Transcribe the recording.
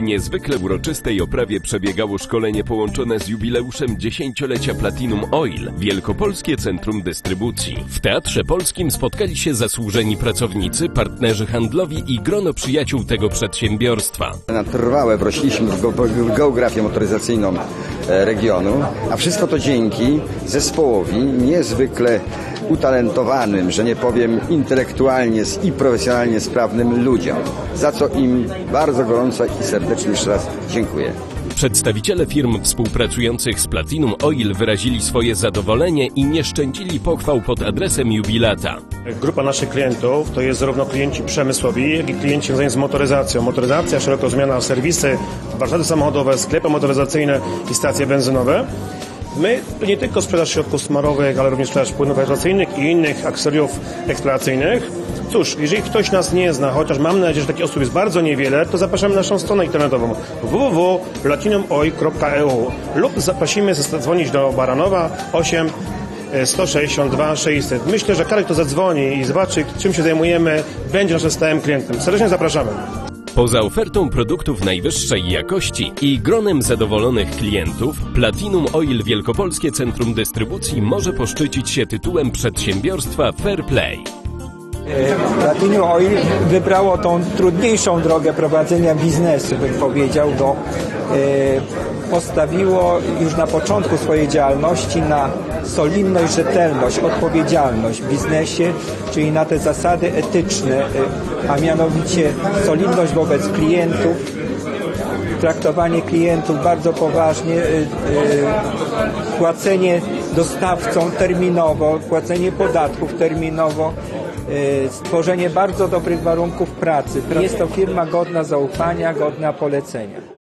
W niezwykle uroczystej oprawie przebiegało szkolenie połączone z jubileuszem dziesięciolecia Platinum Oil, Wielkopolskie Centrum Dystrybucji. W Teatrze Polskim spotkali się zasłużeni pracownicy, partnerzy handlowi i grono przyjaciół tego przedsiębiorstwa. Na trwałe w geografię motoryzacyjną e, regionu, a wszystko to dzięki zespołowi niezwykle utalentowanym, że nie powiem intelektualnie i profesjonalnie sprawnym ludziom, za co im bardzo gorąco i serdecznie jeszcze raz dziękuję. Przedstawiciele firm współpracujących z Platinum Oil wyrazili swoje zadowolenie i nie szczędzili pochwał pod adresem jubilata. Grupa naszych klientów to jest zarówno klienci przemysłowi, jak i klienci związani z motoryzacją. Motoryzacja, szeroko rozumiana serwisy, warsztaty samochodowe, sklepy motoryzacyjne i stacje benzynowe. My nie tylko sprzedaż środków smarowych, ale również sprzedaż płynów eksploatacyjnych i innych akcesoriów eksploatacyjnych. Cóż, jeżeli ktoś nas nie zna, chociaż mam nadzieję, że takich osób jest bardzo niewiele, to zapraszamy na naszą stronę internetową www.platinumoil.eu lub zaprosimy zadzwonić do Baranowa 8 162 600. Myślę, że każdy, kto zadzwoni i zobaczy, czym się zajmujemy, będzie naszym stałym klientem. Serdecznie zapraszamy. Poza ofertą produktów najwyższej jakości i gronem zadowolonych klientów, Platinum Oil Wielkopolskie Centrum Dystrybucji może poszczycić się tytułem przedsiębiorstwa Fair Play. Platinum Oil wybrało tą trudniejszą drogę prowadzenia biznesu, bym powiedział, e, postawiło już na początku swojej działalności na solidność, rzetelność, odpowiedzialność w biznesie, czyli na te zasady etyczne, e, a mianowicie solidność wobec klientów, traktowanie klientów bardzo poważnie, y, płacenie dostawcom terminowo, płacenie podatków terminowo, stworzenie bardzo dobrych warunków pracy. Jest to firma godna zaufania, godna polecenia.